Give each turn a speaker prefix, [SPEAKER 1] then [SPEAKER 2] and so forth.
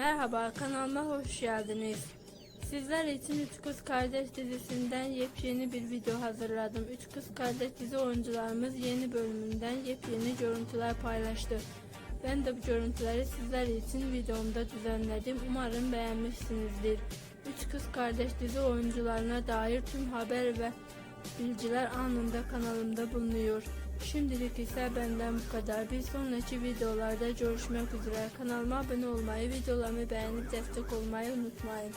[SPEAKER 1] Merhaba kanalıma hoş geldiniz. Sizler için Üç Kız Kardeş dizisinden yepyeni bir video hazırladım. Üç Kız Kardeş dizi oyuncularımız yeni bölümünden yepyeni görüntüler paylaştı. Ben de bu görüntüleri sizler için videomda düzenledim. Umarım beğenmişsinizdir. Üç Kız Kardeş dizi oyuncularına dair tüm haber ve bilgiler anında kanalımda bulunuyor. Şimdilik ise benden bu kadar. Bir sonraki videolarda görüşmek üzere. Kanalıma abone olmayı, videolarımı beğenip destek olmayı unutmayın.